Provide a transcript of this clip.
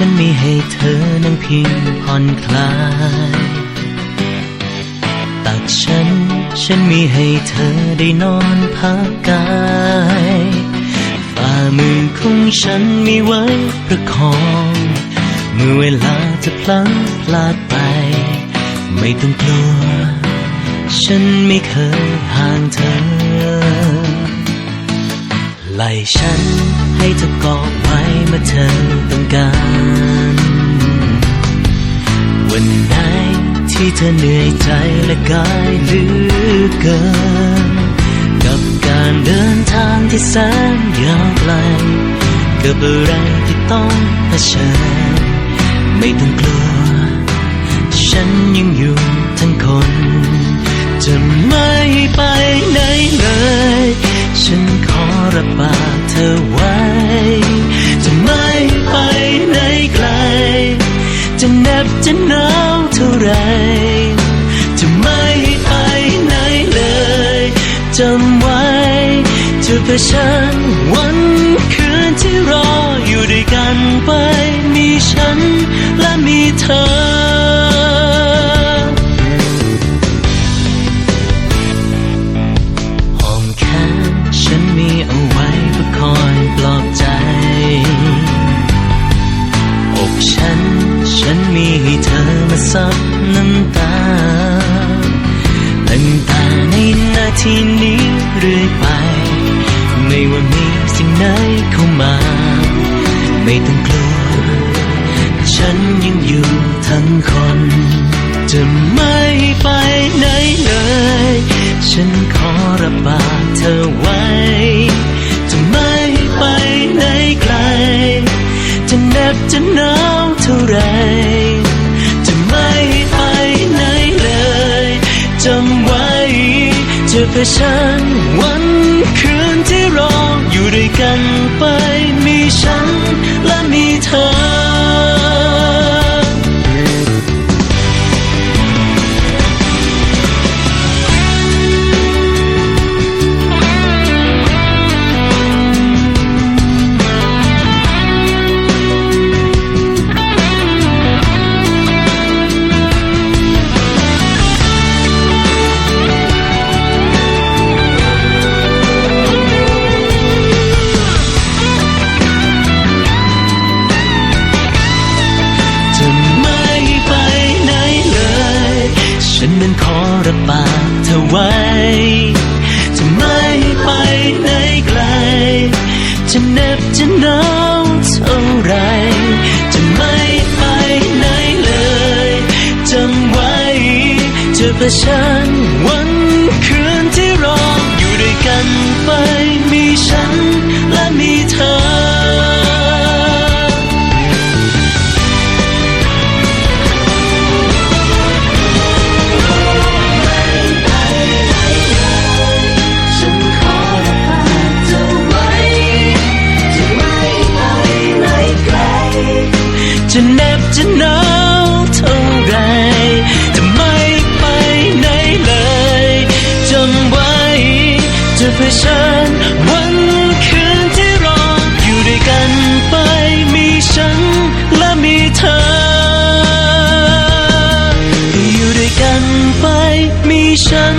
ฉันมีให้เธอนั่งพิงผ่อนคลาย ตักฉัน ฉันมีให้เธอได้นอนพักกายฝ่ามือของฉันมีไว้ประคอง เมื่อเวลาจะพลั้งพลาดไป ไม่ต้องกลัว ฉันไม่เคยห่างเธอ ไหลฉัน ให้เธอกอดไว้เมื่อเธอต้องการ วันไหนที่เธอเหนื่อยใจและกายเหลือเกิน กับการเดินทางที่แสนยาวไกลกับอะไรที่ต้องเผชิญไม่ต้องกลัว ฉันยังอยู่ รับปากเธอไว้ จะไม่ไปไหนไกล จะเหน็บจะหนาวเท่าไร จะไม่ไปไหนเลยจำไว้จะเผชิญวัน ซับน้ำตาตั้งแต่ในนาทีนี้เรื่อยไป ไม่ว่ามีสิ่งไหนเข้ามา ไม่ต้องกลัว ฉันยังอยู่ทั้งคน จะไม่ไปไหนเลย ฉัน จ นั้นขอรับปากเธอไว้ จะไม่ไปไหนไกล จะเหน็บจะหนาวเท่าไร จะไม่ไปไหนเลยจำไว้จะเผชิญวันคืนที่รออยู่ด้วยกันไปมีฉันและมีเธอ จะเหน็บจะหนาวเท่าไรจะไม่ไปไหนเลยจำไว้จะเผชิญวันคืนที่รออยู่ด้วยกันไปมีฉันและมีเธอ อยู่ด้วยกันไปมีฉัน